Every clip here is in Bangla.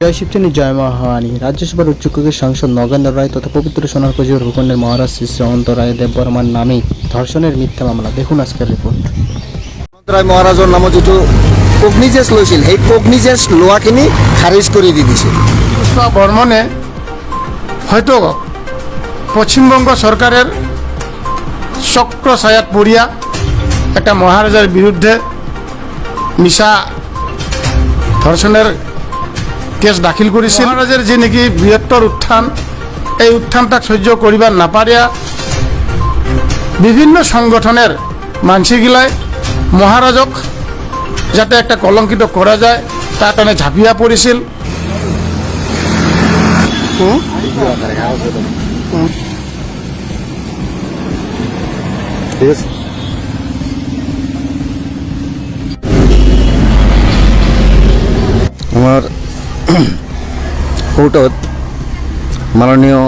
জয় শিবচনী জয় মহানি রাজ্যসভার উচ্চকক্ষের সাংসদ নগেন্দ্র রায় তথা পবিত্র সোনার কোজির ভূখণ্ডের মহারাজ শ্রী শ্রী অনন্ত রায় দেববর্মার নামে ধর্ষণের মিথ্যা মামলা। দেখুন আজকের ৰিপৰ্ট ৰায় মহাৰাজৰ নামত যিটো কগনিজেছ লৈছিল সেই কগনিজেছ লোৱাখিনি খাৰিজ কৰি দি দিছে। পুষ্পা বর্মনে হয়তো পশ্চিমবঙ্গ সরকারের চক্র ছায়াত পড়িয়া একটা মহারাজার বিরুদ্ধে মিশা ধর্ষণের কেস দাখিল করেছিল মহারাজের যে নাকি বৃহত্তর উত্থান এই উত্থানটা সহ্য করিবার না পারিয়া বিভিন্ন সংগঠনের মানসিগিলায় মহারাজক যাতে একটা কলঙ্কিত করা যায় তার টানে ঝাঁপিয়া পড়েছিল। আমাৰ কোৰ্টত মাননীয়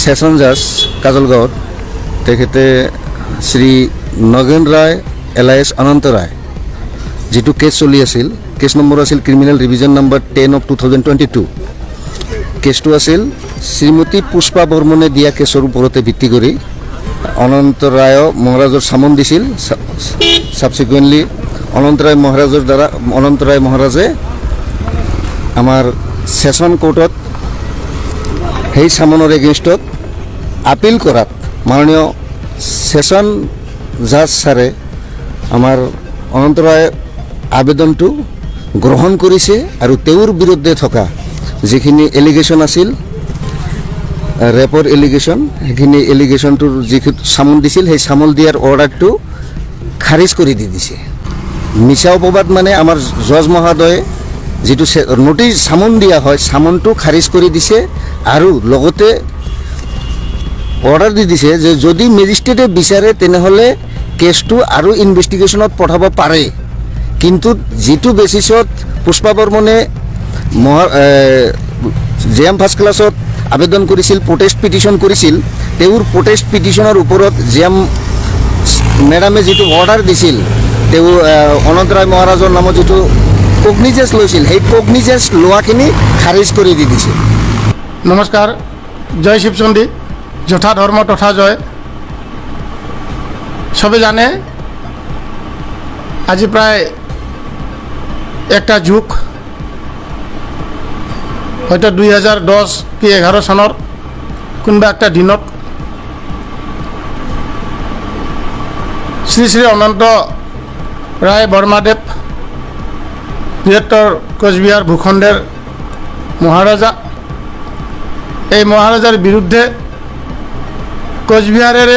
ছেশ্যন জাজ কাজলগাঁৱত তেখেতে শ্ৰী নগেন ৰায় এলায়েছ অনন্ত ৰায়, যিটো কেছ চলি আছিল, কেছ নম্বৰ আছিল criminal revision number ten of two thousand twenty two. কেছটো আছিল শ্ৰীমতী পুষ্পা বৰ্মনে দিয়া কেছৰ ওপৰতে ভিত্তি কৰি অনন্ত ৰায়ক মহাৰাজৰ চামন দিছিল ছাবচিকুৱেণ্টলি অনন্ত ৰায় মহাৰাজৰ দ্বাৰা অনন্ত ৰায় মহাৰাজে আমাৰ ছেশ্যন কোৰ্টত সেই চামনৰ এগেইনষ্টত আপিল কৰাত মাননীয় ছেশ্যন জাজ ছাৰে আমাৰ অনন্ত ৰায় আবেদনটো গ্ৰহণ কৰিছে আৰু তেওঁৰ বিৰুদ্ধে থকা যিখিনি এলিগেশ্যন আছিল, ৰেপৰ এলিগেশ্যন, সেইখিনি এলিগেশ্যনটোৰ যিখিনি চামন দিছিল, সেই চামন দিয়াৰ অৰ্ডাৰটো খাৰিজ কৰি দি দিছে। মিছা অপবাদ মানে আমাৰ জজ মহোদয়ে যিটো নটিচ চামন দিয়া হয় চামনটো খাৰিজ কৰি দিছে আৰু লগতে অৰ্ডাৰ দি দিছে যে যদি মেজিষ্ট্ৰেটে বিচাৰে তেনেহ'লে কেছটো আৰু ইনভেষ্টিগেশ্যনত পঠাব পাৰে। কিন্তু যিটো বেচিছত পুষ্পা বৰ্মনে মহা জে এম ফাৰ্ষ্ট ক্লাছত আবেদন কৰিছিল প্ৰটেষ্ট পিটিশ্যন কৰিছিল, তেওঁৰ প্ৰটেষ্ট পিটিশ্যনৰ ওপৰত জে এম মেডামে যিটো অৰ্ডাৰ দিছিল তেওঁ অনন্ত ৰায় মহাৰাজৰ নামত যিটো কগনিজেছ লৈছিল, সেই কগনিজেছ লোৱাখিনি খাৰিজ কৰি দি দিছে। নমস্কার জয় শিবচন্ডী যথা ধর্ম তথা জয়। সবে জানে, আজি প্রায় একটা যুগ, হয়তো দুই হাজার দশ কি এঘাৰ চনৰ কোনোবা একটা দিনত, শ্ৰী শ্ৰী অনন্ত ৰায় বৰ্মাদেৱ বৃহত্তৰ কোচবিহাৰ ভূখণ্ডের মহারাজা। এই মহারাজার বিরুদ্ধে কোচবিহারের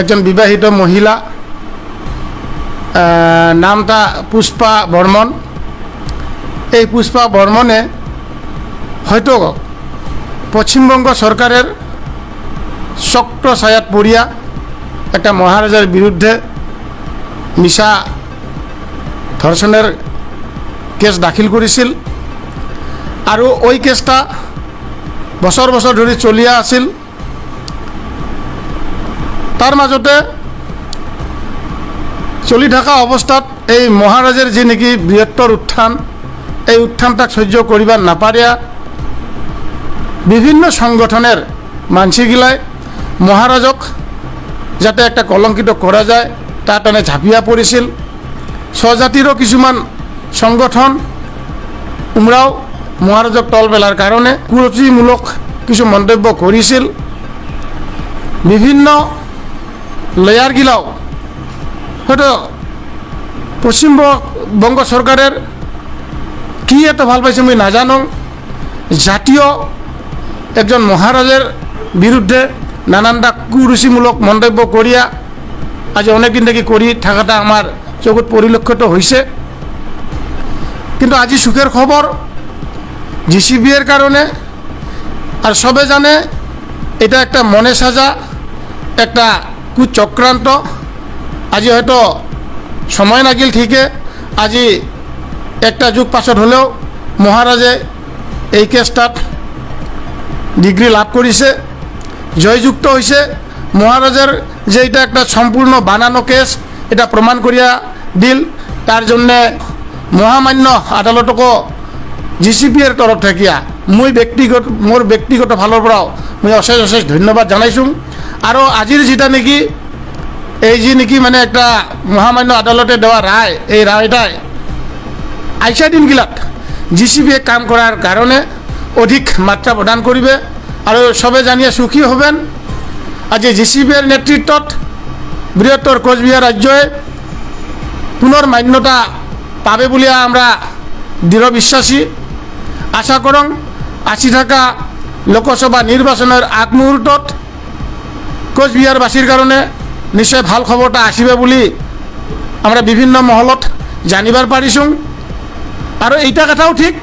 একজন বিবাহিত মহিলা নামটা পুষ্পা বর্মন। এই পুষ্পা বর্মনে হয়তো পশ্চিমবঙ্গ সরকারের চক্র ছায়াত পড়িয়া একটা মহারাজার বিরুদ্ধে মিশা ধর্ষণের কেস দাখিল করেছিল আৰু ওই কেছটা বছৰ বছৰ ধৰি চলিয়া আছিল। তাৰ মাজতে চলি থকা অৱস্থাত এই মহাৰাজের যে নেকি বৃহত্তৰ উত্থান, এই উত্থানটাক সহ্য করিবার না পারিয়া বিভিন্ন সংগঠনের মানসিগিলায় মহারাজক যাতে একটা কলঙ্কিত করা যায় তার টানে ঝাঁপিয়া পড়েছিল স্বজাতিরও কিছুমান সংগঠন উমরাও মহারাজক তল পেলার কারণে কুরতিমূলক কিছু মন্তব্য করেছিল বিভিন্ন লেয়ারগিলাও হয়তো পশ্চিমবঙ্গ সরকারের কি এত ভালো পাইছে মই নাজানো। জাতীয় একজন মহারাজের বিরুদ্ধে নানানটা কুরুচিমূলক মন্তব্য করিয়া আজ অনেকদিন থেকে করি, থাকাটা আমার চকুত পরিলক্ষিত হয়েছে কিন্তু আজি সুখের খবর জিসিবিএর কারণে, আর সবে জানে এটা একটা মনে সাজা, একটা কুচক্রান্ত। আজি হয়তো সময় লাগিল ঠিকে, আজি একটা যুগ পাছত হলেও মহারাজে এই কেছটাত ডিগ্ৰী লাভ কৰিছে জয়যুক্ত হৈছে মহারাজের যে এটা একটা সম্পূর্ণ বানানো কেস, এটা প্রমাণ করিয়া দিল। তার জন্যে মহামান্য আদালতকো জি চি পিৰ তৰফ থাকিয়া মই ব্যক্তিগত মোৰ ব্যক্তিগত ফালৰ পৰাও মই অশেষ অশেষ ধন্যবাদ জনাইছোঁ। আৰু আজিৰ যেটা নেকি, এই যে নেকি মানে একটা মহামান্য আদালতে দেওয়া রায় এই রায়টাই আইসা দিনগিলাত জি চি বিয়ে কাম করার কারণে অধিক মাত্রা প্রদান করবে আর সবে জানিয়ে সুখী হবেন। আজি জি চি বির নেতৃত্বত বৃহত্তর কোচবিহার রাজ্যে পুনৰ মান্যতা পাবে বলে আমরা দৃঢ় বিশ্বাসী। আশা করং আসি থাকা লোকসভা নির্বাচনের আগ মুহূর্তত কোচবিহাৰবাসীৰ কাৰণে নিশ্চয় ভালো খবৰ এটা আহিব বুলি আমরা বিভিন্ন মহলত জানিবার পাৰিছোঁ। আৰু এইটা কথাও ঠিক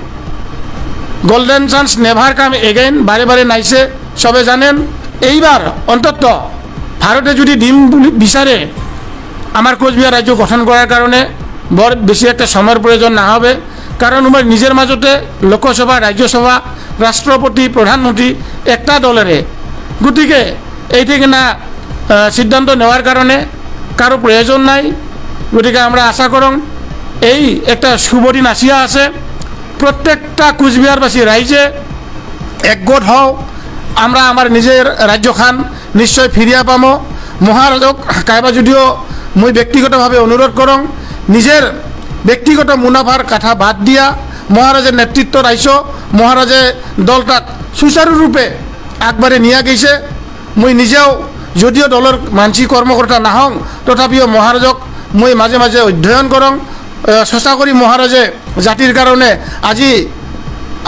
golden chance never come again বারে বারে নাইছে সবে জানেন। এইবার অন্তত ভারতে যদি বুলি বিচারে, আমার কোচবিহার রাজ্য গঠন করার কারণে বৰ বেছি একটা সময়ের প্রয়োজন না হবে। কারণ আমার নিজের মাজতে লোকসভা, রাজ্যসভা, রাষ্ট্রপতি, প্রধানমন্ত্রী একটা দলেরে। গতিকে এই থেকে না সিদ্ধান্ত নেওয়ার কারণে কারও প্রয়োজন নাই। গতিকে আমরা আশা করং এই একটা শুভ দিন আসিয়া আছে। প্রত্যেকটা কোচবিহারবাসী রাইজে একগোট হও। আমরা আমার নিজের রাজ্যখান নিশ্চয় ফিরিয়া পাম। মহারাজক কাইবা যদিও মই ব্যক্তিগতভাবে অনুরোধ করং, নিজের ব্যক্তিগত মুনাফার কথা বাদ দিয়া মহারাজের নেতৃত্ব রাইছ। মহারাজে দলটাক সুচারুরূপে আগবাড়ি নিয়া গেছে। মই নিজেও যদিও দলের মানসি কর্মকর্তা নাহং তথাপিও মহারাজক মই মাজে মাজে অধ্যয়ন করং। সঁচা কৰি মহারাজে জাতির কারণে আজি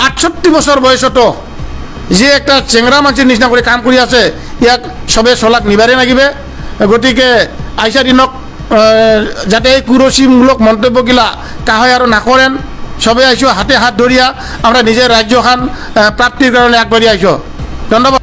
আটষট্টি বছর বয়সতো যে একটা চেংৰা মাছের নিচিনা করে কাম কৰি আছে, ইয়াক সবে চলাক নিবাৰে নাগিবে গতিকে আইসা দিনক যাতে এই কুরসিমূলক মন্তব্যগিলা কাহয় আৰু নাকৰেন, সবে আইছো হাতে হাত ধরিয়া আমরা নিজের রাজ্যখান প্রাপ্তির কারণে আগবাড়ি আইছো। ধন্যবাদ।